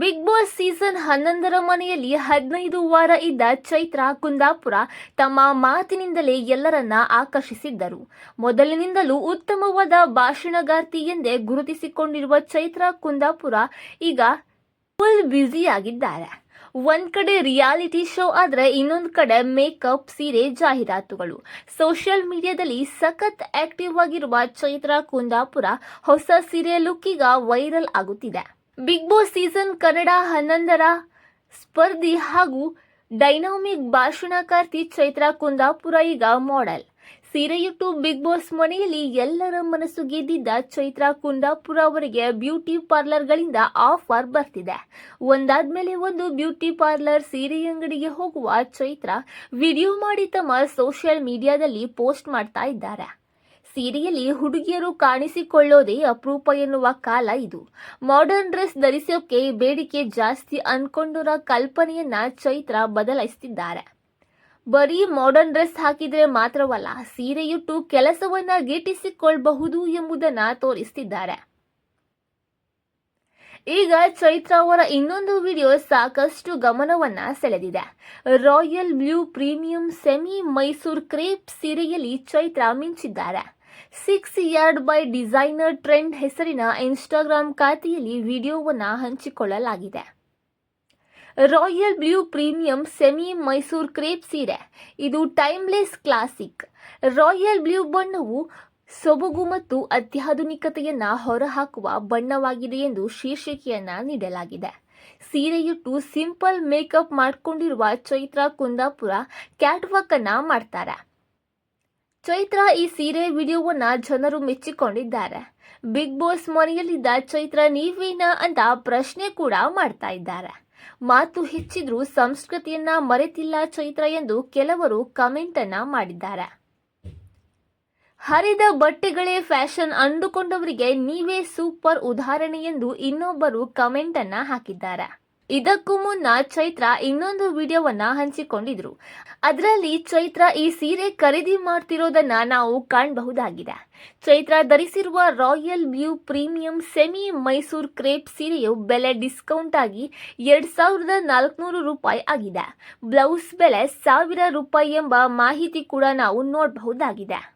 Big boss season ಹನ್ನೊಂದರ ಮನೆಯಲ್ಲಿ ಹದಿನೈದು ವಾರ ಇದ್ದ ಚೈತ್ರ ಕುಂದಾಪುರ ತಮ್ಮ ಮಾತಿನಿಂದಲೇ ಎಲ್ಲರನ್ನ ಆಕರ್ಷಿಸಿದ್ದರು. ಮೊದಲಿನಿಂದಲೂ ಉತ್ತಮವಾದ ಭಾಷಣಗಾರ್ತಿ ಎಂದೇ ಗುರುತಿಸಿಕೊಂಡಿರುವ ಚೈತ್ರ ಕುಂದಾಪುರ ಈಗ ಫುಲ್ ಬ್ಯುಸಿಯಾಗಿದ್ದಾರೆ ಒಂದ್ ಕಡೆ ರಿಯಾಲಿಟಿ ಶೋ ಆದ್ರೆ ಇನ್ನೊಂದ್ ಕಡೆ ಮೇಕಪ್ ಸೀರೆ, ಜಾಹೀರಾತುಗಳು. ಸೋಷಿಯಲ್ ಮೀಡಿಯಾದಲ್ಲಿ ಸಖತ್ ಆಕ್ಟಿವ್ ಆಗಿರುವ ಚೈತ್ರ ಕುಂದಾಪುರ ಹೊಸ ಸೀರೆ ಲುಕ್ ಈಗ ವೈರಲ್ ಆಗುತ್ತಿದೆ. ಬಿಗ್ ಬಾಸ್ ಸೀಸನ್ ಕನ್ನಡ ಹನ್ನೊಂದರ ಸ್ಪರ್ಧಿ ಹಾಗೂ ಡೈನಾಮಿಕ್ ಭಾಷಣಕಾರ್ತಿ ಚೈತ್ರ ಕುಂದಾಪುರ ಈಗ ಮಾಡೆಲ್. ಸೀರೆಯುಟ್ಟು ಬಿಗ್ ಬಾಸ್ ಮನೆಯಲ್ಲಿ ಎಲ್ಲರ ಮನಸ್ಸು ಗೆದ್ದಿದ್ದ ಚೈತ್ರ ಕುಂದಾಪುರ ಅವರಿಗೆ ಬ್ಯೂಟಿ ಪಾರ್ಲರ್ಗಳಿಂದ ಆಫರ್ ಬರ್ತಿದೆ. ಒಂದಾದ್ಮೇಲೆ ಒಂದು ಬ್ಯೂಟಿ ಪಾರ್ಲರ್ ಸೀರೆ ಅಂಗಡಿಗೆ ಹೋಗುವ ಚೈತ್ರ ವಿಡಿಯೋ ಮಾಡಿ ತಮ್ಮ ಸೋಷಿಯಲ್ ಮೀಡಿಯಾದಲ್ಲಿ ಪೋಸ್ಟ್ ಮಾಡ್ತಾ ಇದ್ದಾರೆ. ಸೀರೆಯಲ್ಲಿ ಹುಡುಗಿಯರು ಕಾಣಿಸಿಕೊಳ್ಳೋದೇ ಅಪರೂಪ ಎನ್ನುವ ಕಾಲ ಇದು. ಮಾಡರ್ನ್ ಡ್ರೆಸ್ ಧರಿಸೋಕೆ ಬೇಡಿಕೆ ಜಾಸ್ತಿ ಅನ್ಕೊಂಡರ ಕಲ್ಪನೆಯನ್ನ ಚೈತ್ರ ಬದಲಾಯಿಸ್ತಿದ್ದಾರೆ. ಬರೀ ಮಾಡರ್ನ್ ಡ್ರೆಸ್ ಹಾಕಿದ್ರೆ ಮಾತ್ರವಲ್ಲ ಸೀರೆಯುಟ್ಟು ಕೆಲಸವನ್ನ ಗಿಟ್ಟಿಸಿಕೊಳ್ಳಬಹುದು ಎಂಬುದನ್ನ ತೋರಿಸ್ತಿದ್ದಾರೆ. ಈಗ ಚೈತ್ರ ಅವರ ಇನ್ನೊಂದು ವಿಡಿಯೋ ಸಾಕಷ್ಟು ಗಮನವನ್ನ ಸೆಳೆದಿದೆ. Royal blue premium semi Mysore crepe ಸೀರೆಯಲ್ಲಿ Chaitra ಮಿಂಚಿದ್ದಾರೆ. Six yard by designer trend ಹೆಸರಿನ ಇನ್ಸ್ಟಾಗ್ರಾಂ ಖಾತೆಯಲ್ಲಿ ವಿಡಿಯೋವನ್ನು ಹಂಚಿಕೊಳ್ಳಲಾಗಿದೆ. Royal blue premium semi Mysore crepe ಸೀರೆ. ಇದು ಟೈಮ್ಲೆಸ್ ಕ್ಲಾಸಿಕ್. ರಾಯಲ್ ಬ್ಲೂ ಬಣ್ಣವು ಸೊಬಗು ಮತ್ತು ಅತ್ಯಾಧುನಿಕತೆಯನ್ನು ಹೊರಹಾಕುವ ಬಣ್ಣವಾಗಿದೆ ಎಂದು ಶೀರ್ಷಿಕೆಯನ್ನ ನೀಡಲಾಗಿದೆ. ಸೀರೆಯುಟ್ಟು ಸಿಂಪಲ್ ಮೇಕಪ್ ಮಾಡಿಕೊಂಡಿರುವ ಚೈತ್ರ ಕುಂದಾಪುರ ಕ್ಯಾಟ್ವಾಕ್ ಅನ್ನ ಮಾಡ್ತಾರೆ. ಚೈತ್ರ ಈ ಸೀರೆ ವಿಡಿಯೋವನ್ನ ಜನರು ಮೆಚ್ಚಿಕೊಂಡಿದ್ದಾರೆ. ಬಿಗ್ ಬಾಸ್ ಮನೆಯಲ್ಲಿದ್ದ ಚೈತ್ರ, ನೀವೇನಾ ಅಂತ ಪ್ರಶ್ನೆ ಕೂಡ ಮಾಡ್ತಾ ಇದ್ದಾರೆ. ಮಾತು ಹೆಚ್ಚಿದ್ರೂ ಸಂಸ್ಕೃತಿಯನ್ನ ಮರೆತಿಲ್ಲ ಚೈತ್ರ ಎಂದು ಕೆಲವರು ಕಮೆಂಟ್ ಅನ್ನ ಮಾಡಿದ್ದಾರೆ. ಹರಿದ ಬಟ್ಟೆಗಳೇ ಫ್ಯಾಷನ್ ಅಂದುಕೊಂಡವರಿಗೆ ನೀವೇ ಸೂಪರ್ ಉದಾಹರಣೆ ಎಂದು ಇನ್ನೊಬ್ಬರು ಕಮೆಂಟ್ ಅನ್ನ ಹಾಕಿದ್ದಾರೆ. ಇದಕ್ಕೂ ಮುನ್ನ ಚೈತ್ರ ಇನ್ನೊಂದು ವಿಡಿಯೋವನ್ನ ಹಂಚಿಕೊಂಡಿದ್ರು. ಅದರಲ್ಲಿ ಚೈತ್ರ ಈ ಸೀರೆ ಖರೀದಿ ಮಾಡ್ತಿರೋದನ್ನ ನಾವು ಕಾಣಬಹುದಾಗಿದೆ. ಚೈತ್ರ ಧರಿಸಿರುವ royal blue premium semi Mysore crepe ಸೀರೆಯು ಬೆಲೆ ಡಿಸ್ಕೌಂಟ್ ಆಗಿ ಎರಡ್ ಸಾವಿರದ ನಾಲ್ಕುನೂರು ರೂಪಾಯಿ ಆಗಿದೆ. ಬ್ಲೌಸ್ ಬೆಲೆ ಸಾವಿರ ರೂಪಾಯಿ ಎಂಬ ಮಾಹಿತಿ ಕೂಡ ನಾವು ನೋಡಬಹುದಾಗಿದೆ.